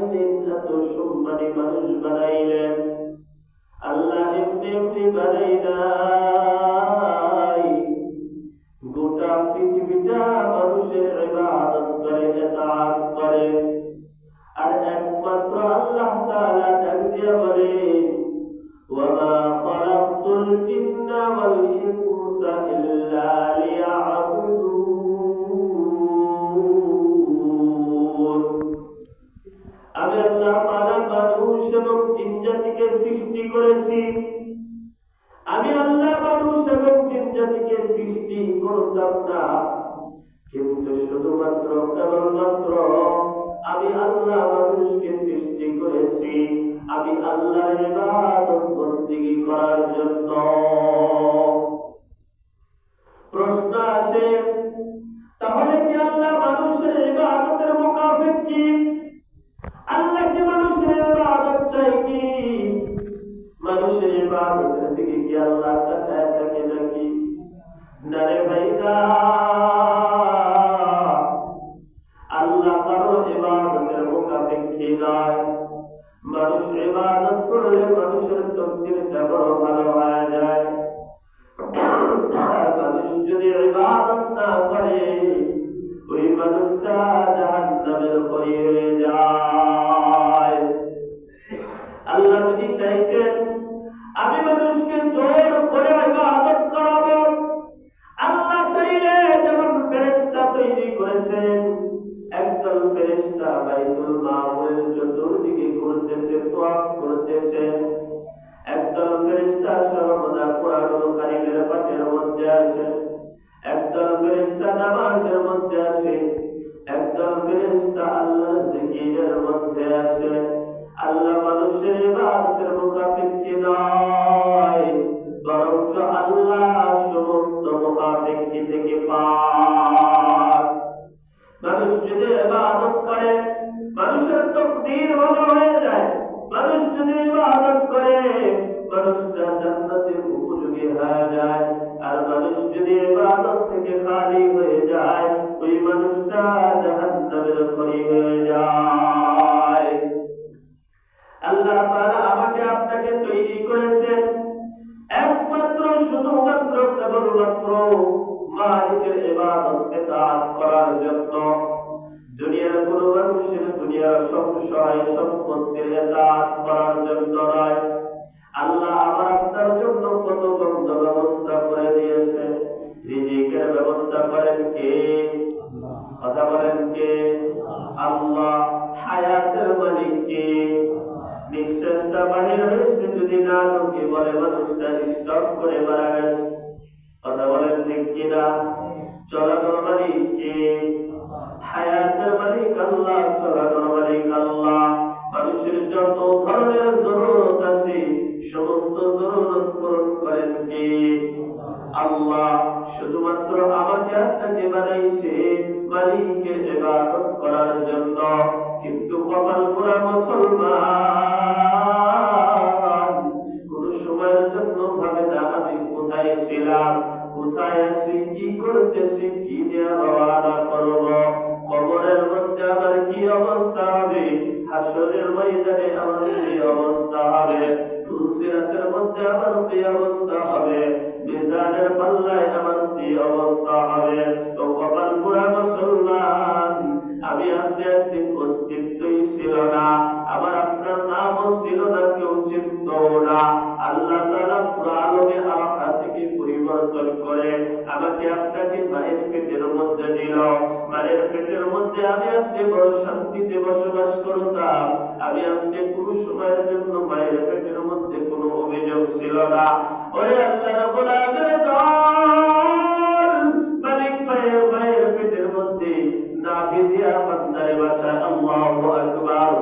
দিন এত সম্মানী মানুষ বানাইলেন। আল্লাহ এমনি করেছি। আমি আল্লাহ মানুষ এবং জিন সৃষ্টি করতাম না। কিন্তু শুধুমাত্র কেবল মাত্র আমি আল্লাহ মানুষকে সৃষ্টি করেছি। আমি আল্লাহ ইবাদত করার জন্য। Dare Baita. মামুনের চতুর্দিকে ঘুরতেছে তোয়াফ করতেছে একদল ফেরেশতা সর্বদা কোরআন কারিমের পাঠের মধ্যে আছে। これは দৌড়া আল্লাহ তারা পুরাণে আমাকে পরিবর্তন করে আমাকে আপনাকে মায়ের পেটের মধ্যে দিল। মায়ের পেটের মধ্যে আমি আপনি বড় শান্তিতে বসবাস করতাম। আমি আপনি কোনো সময়ের জন্য মায়ের পেটের মধ্যে কোনো অভিযোগ ছিল না। ওরে আল্লাহ রবুল আলামিন মালিক মায়ের মায়ের পেটের মধ্যে না বিদিয়া বান্দারে বাঁচা, আল্লাহু আকবার।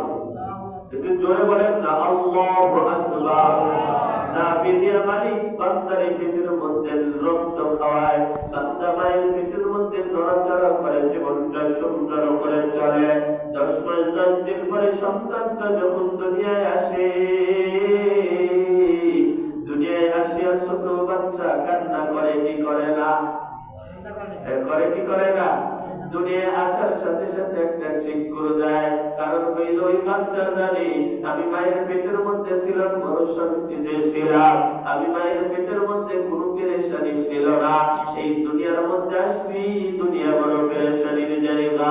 একটু জোরে বলেন না, আল্লাহু না বিদিয়া মালিক বান্দার পেটের মধ্যে রক্ত খাওয়ায় বান্দা মায়ের পেটের মধ্যে নড়াচড়া করে, জীবনটা সুন্দর করে চলে। দশ মাস দিন পরে সন্তানটা যখন দুনিয়ায় আসে, দুনিয়ায় আসিয়া ছোট বাচ্চা কান্না করে কি করে না? করে কি করে না? দুনিয়ায় আসার সাথে সাথে একটা চেক করে দেয়। কারণ হইল ওই বাচ্চা জানি, আমি মায়ের পেটের শান্তিতে আমি মায়ের পেটের মধ্যে কোনো পেরেশানি ছিল না। এই দুনিয়ার মধ্যে আসছি, দুনিয়া বড় পেরেশানির জায়গা।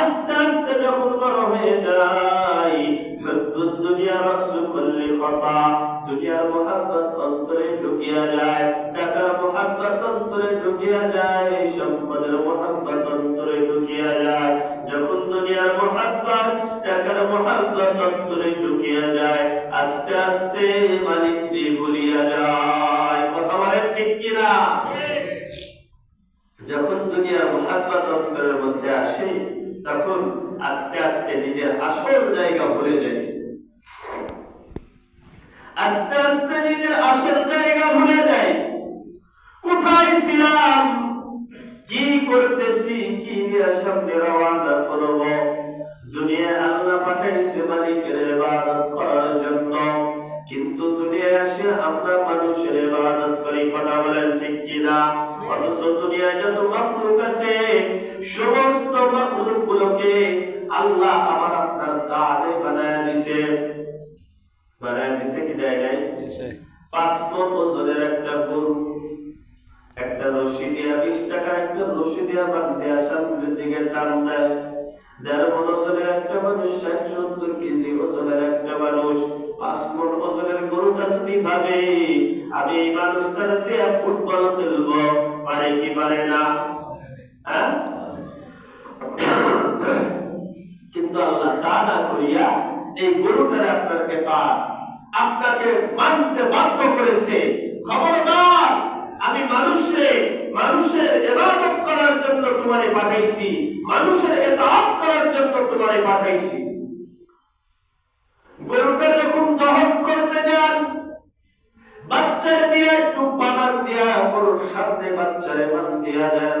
আস্তে আস্তে যখন বড় হয়ে যাই দুনিয়ার রক্স করলে কথা দুনিয়ার মোহাব্বত অন্তরে ঢুকিয়া যায় টাকার মোহাব্বত অন্তরে ঢুকিয়া যায় সম্পদের মোহাব্বত অন্তরে ঢুকিয়া যায়। যখন দুনিয়ার মোহাব্বত টাকার মোহাব্বত অন্তরে ঢুকিয়া যায় আস্তে আস্তে মালিক দিয়ে ভুলিয়া যায়। কথা বলেন ঠিক কিনা? যখন দুনিয়ার মোহাব্বত অন্তরের মধ্যে আসে তখন আস্তে আস্তে নিজের আসল জায়গা ভুলে যায়। আস্তে আস্তে নিজের আসল জায়গা ভুলে যায়। কোথায় ছিলাম? কি করতেছি? কি সামনে রওনা করব? দুনিয়ায় আল্লাহ পাঠাইছে মালিকের ইবাদত করার জন্য। কিন্তু দুনিয়ায় আসে আমরা মানুষের ইবাদত করি, কথা বলেন ঠিক কিনা? অথচ দুনিয়ায় যত মাখলুক আছে, সমস্ত মাখলুক গুলোকে আল্লাহ আমার আপনার দানে বানায় দিছে। বানায় দিছে কি দেয় নাই? পাঁচ মন একটা গরু একটা রশি দিয়া বিশ টাকার একটা রশি দিয়া বাঁধতে দিকে টান দেয়। দেড় ওজনের একটা মানুষ ষাট সত্তর কেজি ওজনের একটা মানুষ পাঁচ ওজনের গরুটা যদি ভাবে আমি এই মানুষটার দিয়া ফুটবল খেলব পারে কি পারে না? হ্যাঁ? কিন্তু আল্লাহ তা না করিয়া এই গরুটার আপনার ব্যাপার আপনাকে মানতে বাধ্য করেছে। খবরদার, আমি মানুষের মানুষের এবাদত করার জন্য তোমারে পাঠাইছি। মানুষের এতাত করার জন্য তোমারে পাঠাইছি। গরুটা যখন দহন করতে যান, বাচ্চার দিয়ে একটু বানান দিয়া, গরুর সামনে বাচ্চারে মান দিয়া দেন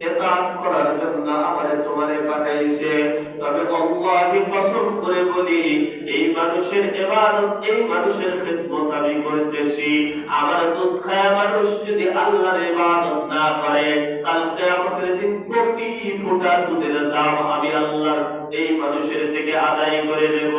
এতাত করার জন্য আমারে তোমারে পাঠাইছে। তবে আল্লাহকে কসম করে বলি, এই মানুষের ইবাদত এই মানুষের খেদমত আমি করতেছি। আমার দুধ খায়া মানুষ যদি আল্লাহর ইবাদত না করে কালকে আমাদের দিন প্রতি ফোঁটা দুধের দাম আমি আল্লাহর এই মানুষের থেকে আদায় করে দেব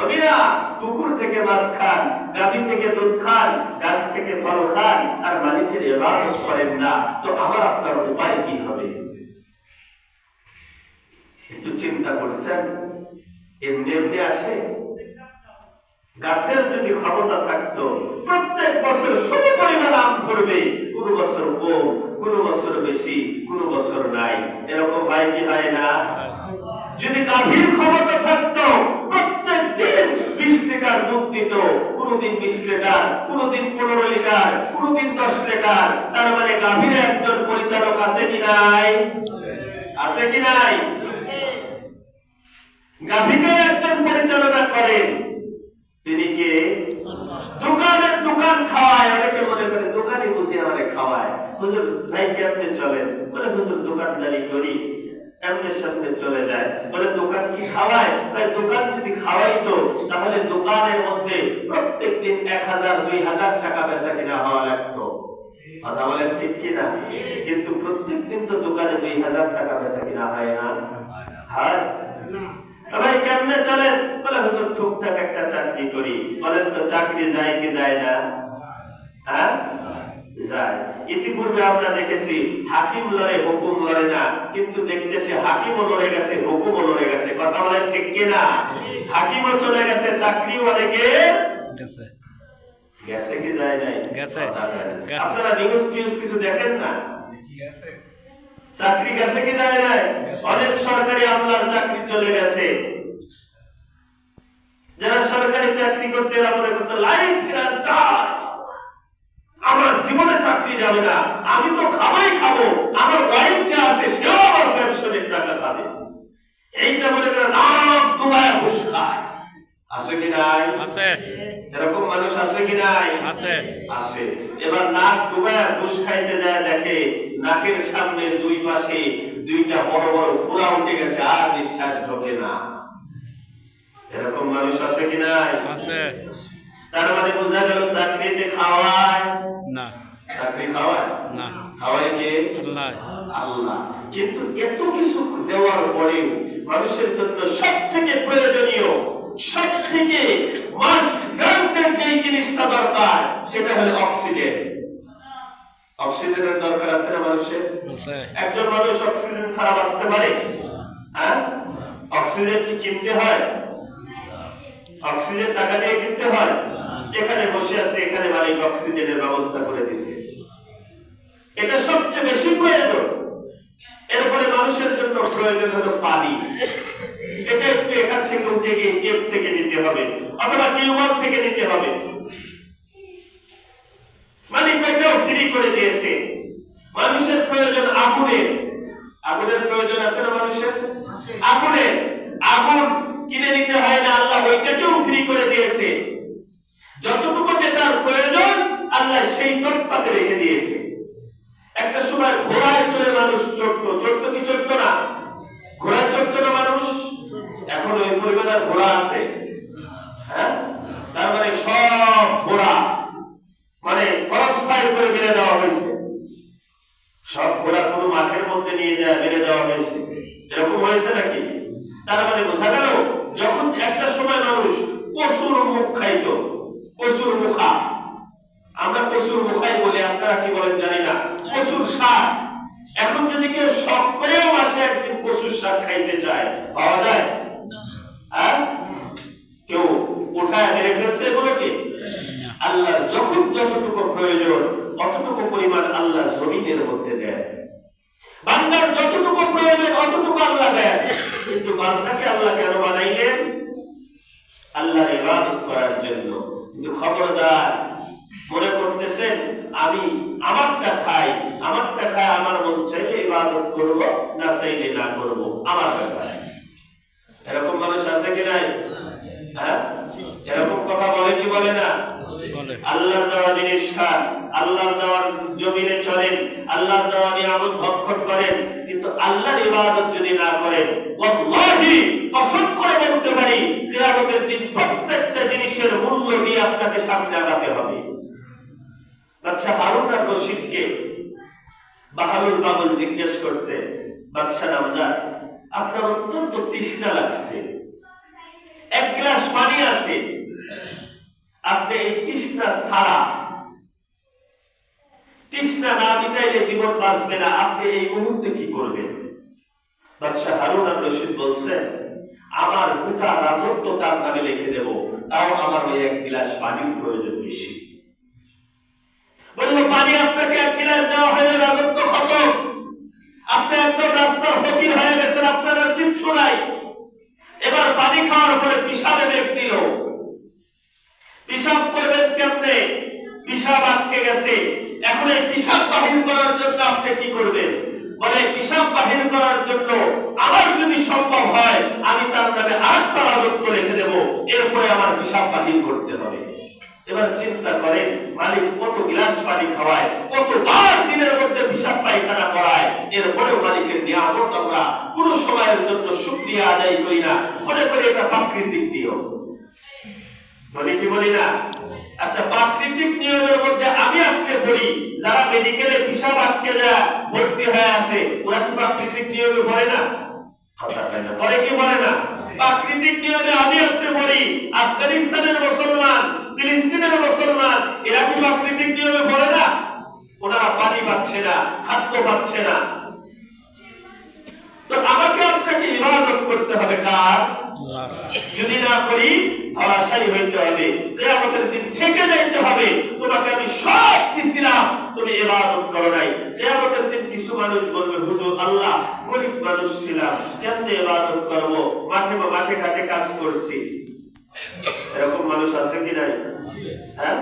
অবিরা পুকুর থেকে মাছ খান গাভী থেকে দুধ খান, গাছ থেকে ফল খান, আর মালিকের ইবাদত করেন না। তো আমার আপনার উপায় কি হবে? একটু চিন্তা করছেন? এমনি এমনি আসে? গাছের যদি ক্ষমতা থাকতো, প্রত্যেক বছর সম পরিমাণ আম করবে কোনো বছর কম, কোন বছর বেশি, কোনো বছর নাই। এরকম হয় কি হয় না? যদি গাভীর ক্ষমতা থাকতো বিশ লিটার দুধ দিত, কোনদিন বিশ লিটার, কোনদিন পনেরো লিটার, কোনদিন দশ লিটার। তার মানে গাভীর একজন পরিচালক আছে কি নাই? আছে কি নাই? গাভীকে একজন পরিচালনা করেন। তিনি কে? দোকানের দোকান খাওয়ায়। অনেকে মনে করে দোকানে বসে আমারে খাওয়ায়। হুজুর, ভাই কেমনে চলেন? বলে, হুজুর, দোকানদারি করি। এমনের সামনে চলে যায়। বলে, দোকান কি খাওয়ায়? তাই দোকান যদি খাওয়াইতো, তাহলে দোকানের মধ্যে প্রত্যেক দিন এক হাজার, দুই হাজার টাকা বেচা কিনা হওয়া লাগতো। কথা ঠিক কিনা? কিন্তু প্রত্যেক দিন তো দোকানে দুই হাজার টাকা বেচা কিনা হয় না। কেমনে বলে, হুজুর, টুকটাক একটা চাকরি করি। বলেন তো, চাকরি যায় কি যায় না? হ্যাঁ? যায়। ইতিপূর্বে আমরা দেখেছি হাকিম লড়ে হুকুম লড়ে না কিন্তু দেখতেছি হাকিমও লড়ে গেছে হুকুমও লড়ে গেছে। কথা বলেন ঠিক কিনা? হাকিমও চলে গেছে চাকরিও অনেকে গেছে। গেছে কি যায় নাই। গেছে। আপনারা নিউজ টিউজ কিছু দেখেন না? চাকরি গেছে কি যায় নাই? অনেক সরকারি আমলার চাকরি চলে গেছে। যারা সরকারি চাকরি করতে এরা মনে করছে লাইফ গ্রান্টার আমার জীবনে চাকরি যাবে না। আমি তো খাবাই খাব। আমার ওয়াইফ যে আছে সেও আমার পেনশনের টাকা খাবে। এইটা মনে করে নাম দুবাই ঘুষ খায়। আছে কি নাই? আছে। এরকম মানুষ আছে কি নাই? আছে। আছে। এবার নাক ডুবায় ঘুষ খাইতে যায় দেখে নাকের সামনে দুই পাশে দুইটা বড় বড় ফোড়া উঠে গেছে আর নিঃশ্বাস ঢোকে না। এরকম মানুষ আছে কি নাই? আছে। তার মানে বোঝা গেল চাকরিতে খাওয়ায়। না। চাকরি খাওয়ায়? না। খাওয়ায় কে? আল্লাহ। আল্লাহ। কিন্তু এত কিছু দেওয়ার পরেও মানুষের জন্য সব থেকে প্রয়োজনীয় সব থেকে মাস্ট যে জিনিসটা দরকার সেটা হলো অক্সিজেন অক্সিজেনের দরকার আছে না মানুষের? একজন মানুষ অক্সিজেন ছাড়া বাঁচতে পারে? হ্যাঁ? অক্সিজেন কি কিনতে হয়? অক্সিজেন টাকা দিয়ে কিনতে হয়, এখানে বসে আছে, এখানে মালিক অক্সিজেনের ব্যবস্থা করে দিছে। এটা সবচেয়ে বেশি প্রয়োজন। এরপরে মানুষের জন্য প্রয়োজন হলো পানি। এটা একটু এখান থেকে উঠে গিয়ে টেপ থেকে নিতে হবে, অথবা টিউবওয়েল থেকে নিতে হবে। মালিক এটাও ফ্রি করে দিয়েছে। মানুষের প্রয়োজন আগুনের আগুনের প্রয়োজন আছে না মানুষের? আগুনের আগুন কিনে নিতে হয় না আল্লাহ দিয়েছে যতটুকু যে তার প্রয়োজন, আল্লাহ সেই তৎপাতে রেখে দিয়েছে। একটা সময় ঘোড়ায় চড়ে মানুষ চড়তো। চড়তো কি চড়তো না? ঘোড়ায় চড়তো না মানুষ? এখন ওই পরিমাণ আর ঘোড়া আছে। হ্যাঁ? তার মানে সব ঘোড়া। মানে ক্রস ফায়ার করে মেরে দেওয়া হয়েছে। সব ঘোড়া কোনো মাঠের মধ্যে নিয়ে যায় মেরে দেওয়া হয়েছে। এরকম হয়েছে নাকি? তার মানে বোঝা গেল, যখন একটা সময় মানুষ কসুর মুখ খাইতো কসুর মুখা। আমরা কসুর মুখাই বলি আপনারা কি বলেন জানি না। কসুর শাক। এখন যদি কেউ শখ করেও আসে একদিন কসুর শাক খাইতে চায় পাওয়া যায়? হ্যাঁ? কেউ উঠায় মেরে ফেলছে এগুলোকে আল্লাহ যখন যতটুকু প্রয়োজন অতটুকু পরিমাণ আল্লাহ জমিনের মধ্যে দেয়। বান্দার যতটুকু প্রয়োজন অতটুকু আল্লাহ দেয়। কিন্তু বান্দাকে আল্লাহ কেন বানাইলেন? আল্লাহর ইবাদত করার জন্য। কিন্তু খবরদার মনে করতেছেন আমি আমারটা খাই আমারটা খাই আমার মন চাইলে ইবাদত করব না চাইলে না করব আমার ব্যাপার। এরকম মানুষ আছে কি নাই? হ্যাঁ? এরকম কথা বলে কি বলে না? আল্লাহর দেওয়া জিনিস খান আল্লাহর দেওয়ার জমিনে চলেন আল্লাহর দেওয়া নিয়ামত ভক্ষণ করেন কিন্তু আল্লাহর ইবাদত যদি না করেন ওয়াল্লাহি করে বলতে পারি কিয়ামতের দিন জিনিসের মূল্য দিয়ে আপনাকে সামনে আগাতে হবে। বাদশাহ হারুন আর রশিদকে বাহালুল বাবুল জিজ্ঞেস করছে, বাদশাহ নামদার আপনার অত্যন্ত তৃষ্ণা লাগছে। এক গ্লাস পানি আছে। আপনি এই তৃষ্ণা ছাড়া, তৃষ্ণা না মিটাইলে জীবন বাঁচবে না। আপনি এই মুহূর্তে কি করবেন? বাদশাহ হারুন আর রশিদ বলছেন আমার গোটা রাজত্ব তার নামে লিখে দেব, তাও আমার ওই এক গিলাস পানির প্রয়োজন বেশি। বলল, পানি আপনাকে এক গিলাস দেওয়া হয়ে রাজত্ব কত আপনি একদম রাস্তার ফকির হয়ে গেছেন, আপনার আর কিচ্ছু নাই। এবার পানি খাওয়ার পরে পিসাবে ব্যক্তির পিসাব করবেন কেমনে? পিসাব আটকে গেছে। এখন এই পিসাব বাহির করার জন্য আপনি কি করবেন? বলে পিসাব বাহির করার জন্য আমার যদি সম্ভব হয়, আমি তার নামে আট রক্ত রেখে দেব। এরপরে আমার পিসাব বাহির করতে হবে। এবার চিন্তা করেন, মালিক কত গ্লাস পানি খাওয়ায়, কতবার দিনের মধ্যে পিসাব পায়খানা করায়। এরপরেও মালিকের নিয়ামত আমরা কোন সময়ের জন্য শুক্রিয়া আদায় করি না। মনে করি এটা প্রাকৃতিক নিয়ম। বলি কি বলি না? আচ্ছা প্রাকৃতিক নিয়মের মধ্যে আমি আপনি বলি যারা মেডিকেলে পিসাব আটকে দেয় ভর্তি হয়ে আছে, ওরা কি প্রাকৃতিক নিয়মে পড়ে না? পরে কি বলে না? প্রাকৃতিক নিয়মে আমি আপনি বলি আফগানিস্তানের মুসলমান, ফিলিস্তিনের মুসলমান, এরা কি প্রাকৃতিক নিয়মে পড়ে না? ওনারা পানি পাচ্ছে না, খাদ্য পাচ্ছে না। আমাকে আপনাকে ইবাদত করতে হবে, কার? যদি না করি, ধরাশায়ী হইতে হবে যে আমাদের দিন থেকে যাইতে হবে। তোমাকে আমি সব দিছিলাম, তুমি ইবাদত করো নাই। যে আমাদের দিন কিছু মানুষ বলবে, হুজুর, আল্লাহ, গরিব মানুষ ছিলাম, কেমনে ইবাদত করব? মাঠে মাঠে ঘাটে কাজ করছি। এরকম মানুষ আছে কি নাই? হ্যাঁ?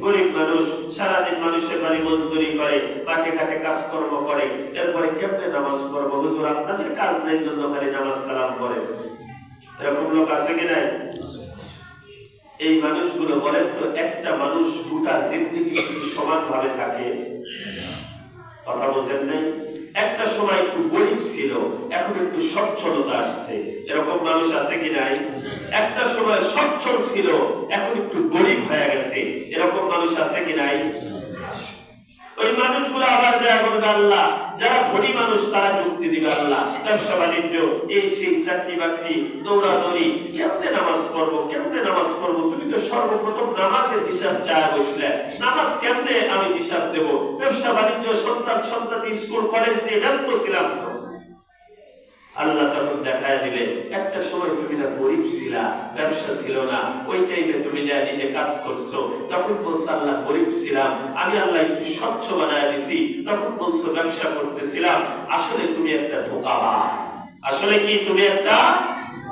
গরিব মানুষ, সারাদিন মানুষের বাড়ি মজদুরি করে, মাঠে ঘাটে কাজকর্ম করে, এরপরে কেমনে নামাজ পড়ব? হুজুর, আপনাদের কাজ নেই জন্য খালি নামাজ কালাম করে এরকম লোক আছে কি নাই? এই মানুষগুলো বলেন তো, একটা মানুষ গোটা জিন্দিগি সমান ভাবে থাকে। কথা বোঝেন নাই? একটা সময় একটু গরিব ছিল, এখন একটু সচ্ছলতা আসছে। এরকম মানুষ আছে কি নাই? একটা সময় সচ্ছল ছিল, এখন একটু গরিব হয়ে গেছে। এরকম মানুষ আছে কি নাই? ওই মানুষগুলো আবার দেয়া করবে আল্লাহ। যারা ধনী মানুষ, তারা যুক্তি দিবে আল্লাহ। ব্যবসা বাণিজ্য এই সেই চাকরি বাকরি, দৌড়াদৌড়ি, কেমনে নামাজ পড়ব, কেমনে নামাজ পড়ব? তুমি তো সর্বপ্রথম নামাজের হিসাব চায় বসলে। নামাজ কেমনে আমি হিসাব দেবো? ব্যবসা বাণিজ্য, সন্তান সন্তান স্কুল, কলেজ দিয়ে ব্যস্ত ছিলাম। আল্লাহ তখন দেখায় দিলে একটা সময় তুমি না গরিব ছিলা, ব্যবসা ছিল না, ওই টাইমে তুমি যা নিজে কাজ করছ, তখন বলছো আল্লাহ গরিব ছিলাম, আমি আল্লাহ একটু স্বচ্ছ বানায় দিছি, তখন বলছো ব্যবসা করতেছিলাম, আসলে তুমি একটা ধোকাবাজ আসলে কি তুমি একটা?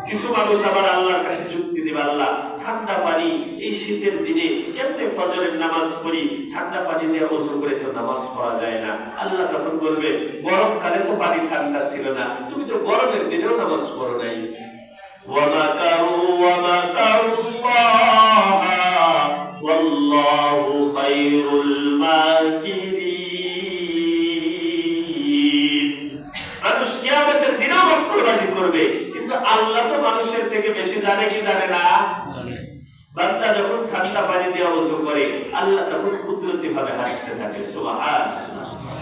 কিছু মানুষ আবার আল্লাহর কাছে যুক্তি আল্লাহ ঠান্ডা পানি এই শীতের দিনে কেমনে ফজরের নামাজ পড়ি ঠান্ডা পানি দিয়ে ওযু করে তো নামাজ পড়া যায় না আল্লাহ তখন বলবে গরমকালে তো পানি ঠান্ডা ছিল না তুমি তো গরমের দিনেও নামাজ পড়ো নাই ومكروا ومكروا الله والله خير الماكرين মানুষ কিয়ামতের দিনেও মক্কলবাজি করবে কিন্তু আল্লাহ তো মানুষের থেকে বেশি জানে কি জানে না? বান্দা যখন ঠান্ডা পানি দিয়ে ওযু করে আল্লাহ তখন কুদরতি ভাবে হাসতে থাকে সুবহান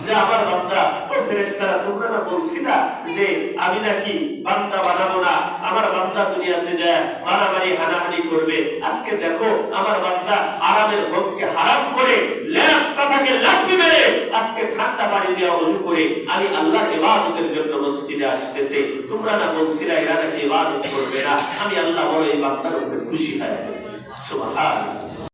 যে আমার বান্দা ও ফেরেশতারা তোমরা না বলছিলা যে আমি নাকি বান্দা বানাবো না। আমার বান্দা দুনিয়াতে যায়, মারামারি, হানাহানি করবে। আজকে দেখো, আমার বান্দা আরামের ভোগকে হারাম করে ল্যাপ কথাকে লাথি মেরে আজকে ঠান্ডা পানি দিয়ে ওযু করে আমি আল্লাহর ইবাদতের জন্য মসজিদে আসতেছে। তোমরা না বলছিলা, এরা নাকি ইবাদত করবে না? আমি আল্লাহ বড় এই বান্দার উপরে খুশি হয়ে গেছি। সুবহান